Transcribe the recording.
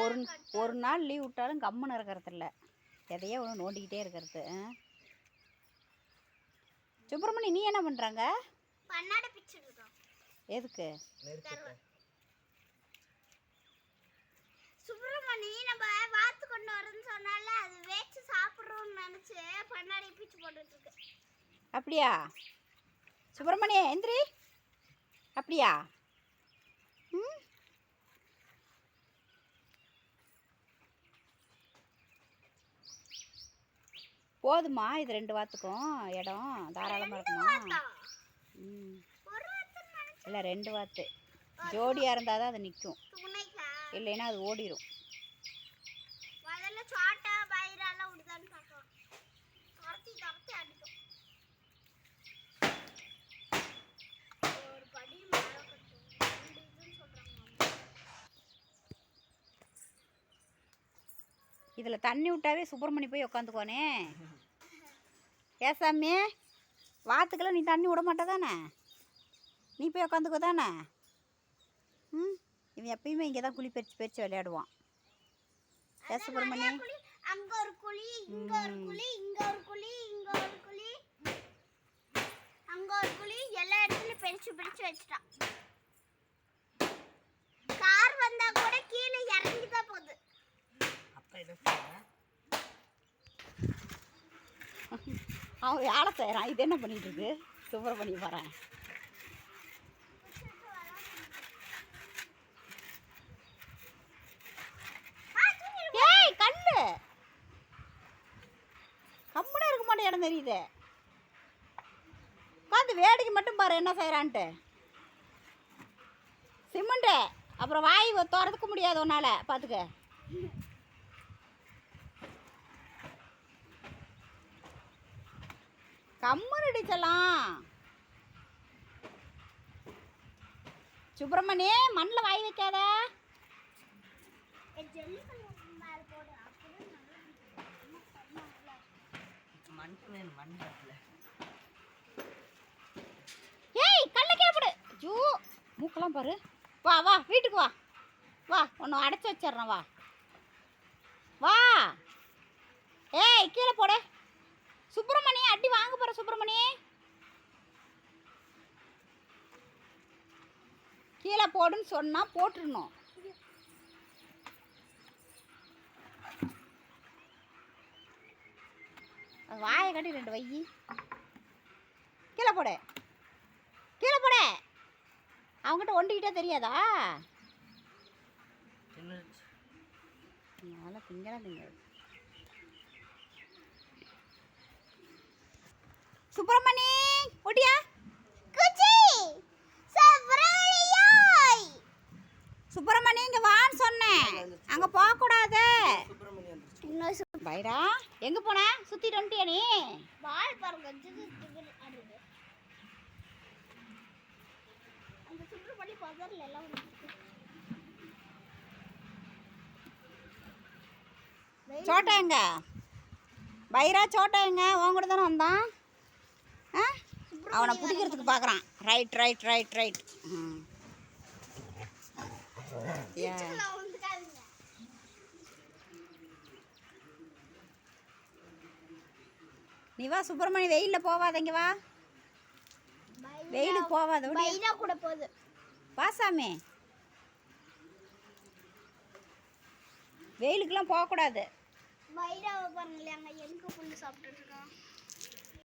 ஒரு ஒரு நாள் லீவ் விட்டாலும் கம்முன்னு இருக்கிறது இல்லை எதையோ ஒன்று நோண்டிக்கிட்டே இருக்கிறது? சுப்பிரமணி நீ என்ன பண்ணுறாங்க எதுக்கு? சுப்பிரமணி நம்ம வாத்து கொண்டு வரேன்னு சொன்னால அது வேச்சு சாப்பிட்றோம்னு நினைச்சு பண்ணாடி பிச்சு அப்படியா? சுப்பிரமணி எந்திரி. அப்படியா ம் போதுமா இது ரெண்டு வாத்துக்கும். இடம் தாராளமாக இருக்குமா? ம். இல்லை ரெண்டு வாத்து. ஜோடியாக இருந்தால் தான் அது நிற்கும் இல்லைன்னா அது ஓடிடும் இதில் தண்ணி விட்டாவே சுப்பிரமணி போய் உக்காந்துக்கோனே ஏசாமி வாத்துக்கெல்லாம் நீ தண்ணி விட மாட்டே தானே நீ போய் உக்காந்துக்கோ தானே? ம்? இவன் எப்பயுமே இங்கே தான் குழி பறிச்சு பறிச்சு விளையாடுவான். ஏ சுப்பிரமணி குழி. அங்க ஒரு குழி இங்க ஒரு. குழி இங்க ஒரு குழி இங்க ஒரு குழி. அங்க ஒரு குழி எல்லா இடத்துலயும் பிரிச்சு பிரிச்சு வச்சுட்டான். கார் வந்தா கூட கீழே இறங்கி தான் போகுது அவன் வேலை செய்கிறான் இது என்ன பண்ணிட்டு இருக்கு? சுப்பிரமணி வரேன் ஏய் கல்லு கம்முனே இருக்க மாட்டேன் இடம் தெரியுது. உட்காந்து வேடிக்கை மட்டும் பாரு என்ன செய்கிறான்ட்டு சிமெண்ட்டு. அப்புறம் வாய் திறந்துக்க முடியாது உன்னால. பார்த்துக்க கம்முன்னு அடிச்சலாம் சுப்பிரமணி மண்ணில் வாய் வைக்காத. ஏய் கல்ல கேப்பிடு. ஜூ மூக்கெல்லாம் பாரு. வா வா வீட்டுக்கு வா. வா உன்னை அடைச்சி வச்சிடுறேன் வா. வா. ஏய் கீழே போடு சுப்பிரமணி அடி வாங்க போற சுப்பிரமணி கீழே போடுன்னு சொன்னா போட்டுருணும் வாயை கட்டி ரெண்டு வை. கீழே போடு. கீழே போடு. அவங்ககிட்ட ஒண்டிக்கிட்டே தெரியாதா? அதெல்லாம் திங்கலாம் திங்காது சுப்பிரமணி ஒடியா குச்சி சப்ரையாய் சுப்பிரமணி இங்க வான்னு சொன்னேன் அங்க போக கூடாது இன்னொரு சு- பைரா எங்க போன? சுத்திட்டு வந்துட்டியா நீ? பால் பாருங்க அந்த சுற்றுப்பள்ளி பதர்ல எல்லாம் வந்துருக்கு. வெயில் சோட்டா எங்க? பைரா சோட்டா எங்க? உன் கூட தானே வந்தான். ஆ? அவனை பிடிக்கிறதுக்கு பார்க்குறான் ரைட் ரைட் ரைட் ரைட் ம். நீ வா சுப்பிரமணி வெயிலில் போவாதங்க வா. வெயிலுக்கு போவாத கூட போகுது வாசாமே வெயிலுக்கெல்லாம் போகக்கூடாது. பைராவை பாருங்களேன் அங்க எங்க புல்லு சாப்பிட்டுட்டு இருக்கான்